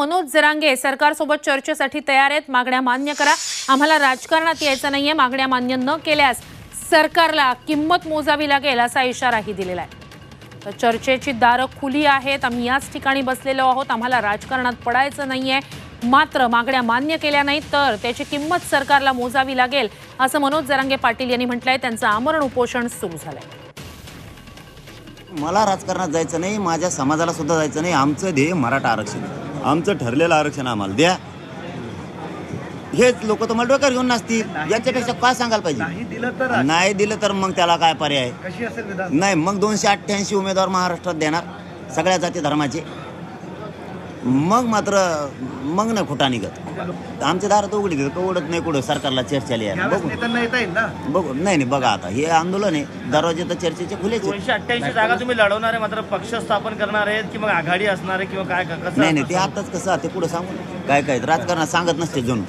मनोज जरांगे सरकारसोबत चर्चेसाठी तयार आहेत. मागण्या मान्य करा. आम्हाला राजकारणात यायचं नाहीये. मागण्या मान्य न केल्यास सरकारला किंमत मोजावी लागेल असा इशाराही दिलेला आहे. तर चर्चेची दारं खुली आहेत. आम्ही याच ठिकाणी बसलेलो आहोत. आम्हाला राजकारणात पडायचं नाहीये. मात्र मागण्या मान्य केल्या नाहीत तर त्याची किंमत सरकारला मोजावी लागेल असं मनोज जरांगे पाटील यांनी म्हटलंय. त्यांचं आमरण उपोषण सुरू झालंय. मला राजकारणात जायचं नाही. माझ्या समाजाला सुद्धा जायचं नाही. आमचं ध्येय मराठा आरक्षण आमचं ठरलेलं आरक्षण आम्हाला द्या. हेच लोक तुम्हाला डोक्यावर घेऊन नसतील याच्यापेक्षा काय सांगायला नाही पाहिजे दिलं तर नाही दिलं तर मग त्याला काय पर्याय? नाही मग दोनशे अठ्ठ्याऐंशी उमेदवार महाराष्ट्रात देणार सगळ्या जाती धर्माचे. मग मात्र मग नाही खोटा निघत आमच्या दारात उघडी देत उघडत नाही कुठं सरकारला चर्चा आहे बघू. ना? बघू. नाही नाही बघा आता. हे आंदोलन आहे. दरवाजे तर चर्चेचे खुलेच आहेत. दोनशे अठ्ठ्याऐंशी जागा तुम्ही लढवणार आहे मात्र पक्ष स्थापन करणार आहेत की मग आघाडी असणार आहे किंवा काय कसं नाही नाही ते आताच कसं ते पुढे सांगू. काय काय राजकारणात सांगत नसते जणू.